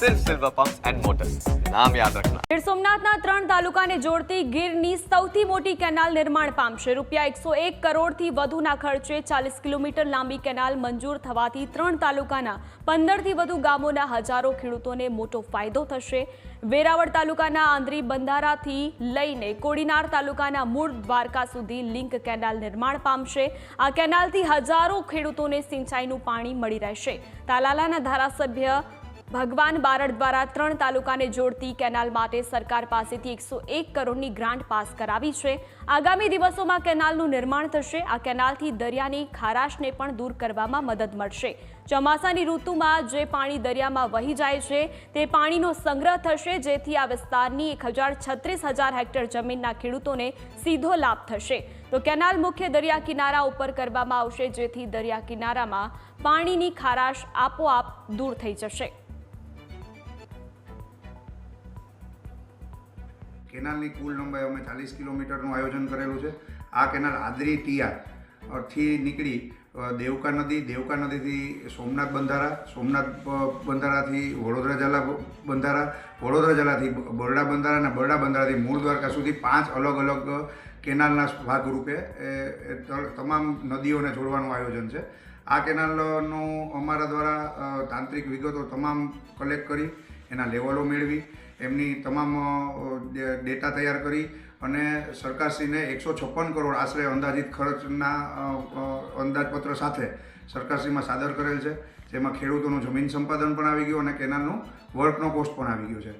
સિર્ફ silver pumps and motors. નામ યાદ રાખના. ગીર સોમનાથના ત્રણ તાલુકાને જોડતી ગીરની સૌથી મોટી કેનાલ નિર્માણ પામશે રૂપિયા એકસો એક કરોડથી વધુના ખર્ચે ચાલીસ કિલોમીટર લાંબી કેનાલ મંજૂર થવાથી ત્રણ તાલુકાના પંદરથી વધુ ગામોના હજારો ખેડૂતોને મોટો ફાયદો થશે. વેરાવળ તાલુકાના આંધ્રી બંધારાથી લઈને કોડીનાર તાલુકાના મૂળ દ્વારકા સુધી લિંક કેનાલ નિર્માણ પામશે આ કેનાલથી હજારો ખેડૂતોને સિંચાઈનું પાણી મળી રહેશે. તાલાલાના ધારાસભ્ય ભગવાન બારડ દ્વારા ત્રણ તાલુકાને જોડતી કેનાલ માટે સરકાર પાસેથી એકસો એક કરોડની ગ્રાન્ટ પાસ કરાવી છે. આગામી દિવસોમાં કેનાલનું નિર્માણ થશે. આ કેનાલથી દરિયાની ખારાશને પણ દૂર કરવામાં મદદ મળશે. ચોમાસાની ઋતુમાં જે પાણી દરિયામાં વહી જાય છે, તે પાણીનો સંગ્રહ થશે, જેથી આ વિસ્તારની એક હજાર છત્રીસ હજાર હેક્ટર જમીનના ખેડૂતોને સીધો લાભ થશે. તો કેનાલ મુખ્ય દરિયા કિનારા ઉપર કરવામાં આવશે, જેથી દરિયા કિનારામાં પાણીની ખારાશ આપોઆપ દૂર થઈ જશે. કેનાલની કુલ લંબાઈ અમે ચાલીસ કિલોમીટરનું આયોજન કરેલું છે. આ કેનાલ આદરી ટીયા થી નીકળી દેવકા નદી, દેવકા નદીથી સોમનાથ બંધારા, સોમનાથ બંધારાથી વડોદરા જિલ્લા બંધારા, વડોદરા જિલ્લાથી બરડા બંધારા અને બરડા બંધારાથી મૂળ દ્વારકા સુધી પાંચ અલગ અલગ કેનાલના ભાગરૂપે એ તમામ નદીઓને જોડવાનું આયોજન છે. આ કેનાલનું અમારા દ્વારા તાંત્રિક વિગતો તમામ કલેક્ટ કરી, એના લેવલો મેળવી એમની તમામ ડેટા તૈયાર કરી અને સરકારશ્રીને એકસો છપ્પન કરોડ આશરે અંદાજિત ખર્ચના અંદાજપત્ર સાથે સરકારશ્રીમાં સાદર કરેલ છે. જેમાં ખેડૂતોનું જમીન સંપાદન પણ આવી ગયું અને કેનાલનું વર્કનો કોસ્ટ પણ આવી ગયો છે.